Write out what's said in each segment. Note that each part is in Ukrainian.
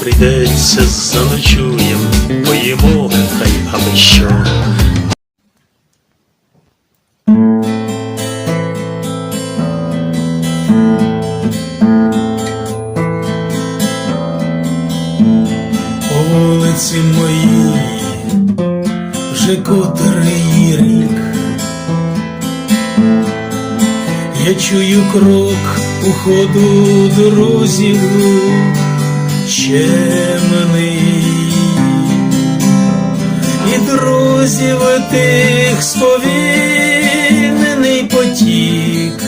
прийдеться, заночуєм, поїмо, хай аби що. Вулиці моїй вже котрий рік. Я чую крок у ходу друзів чемний. І друзів тих сповільнений потік.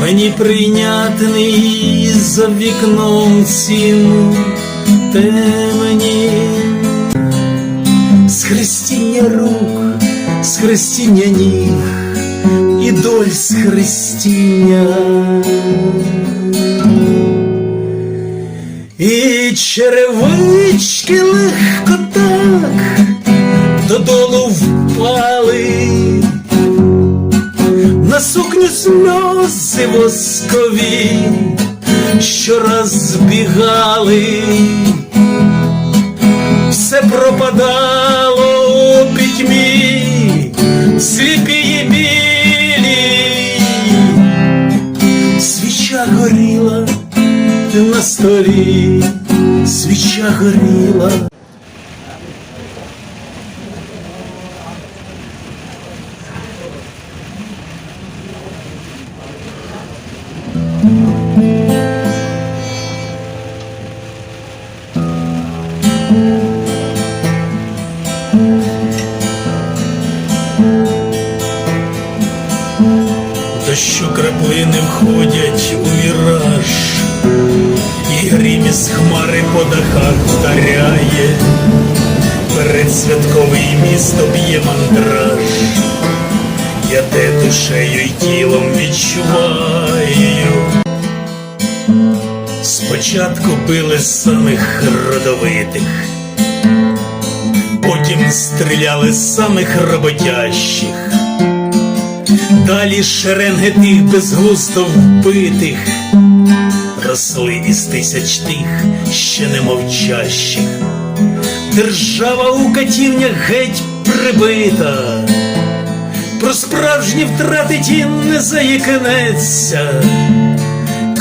Мені прийнятний за вікном цім темені, схрестіння рук, схрестіння ніг і доль схрестіння. Черевички легко так додолу впали. На сукню сльози воскові, що розбігали, все пропадало у пітьмі, сліпії білі, свіча горіла на столі, свіча горіла. Дощу краплини входять у віраж, по дахах вдаряє, передсвятковий місто б'є мандраж, я те душею й тілом відчуваю. Спочатку били самих родовитих, потім стріляли самих роботящих. Далі шеренги тих безглуздо вбитих, росли із тисяч тих, ще не мовчащих. Держава у катівнях геть прибита, про справжні втрати ті не заїкнеться,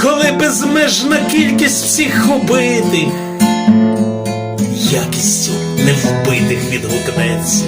коли безмежна кількість всіх убитих, якістю невбитих відгукнеться.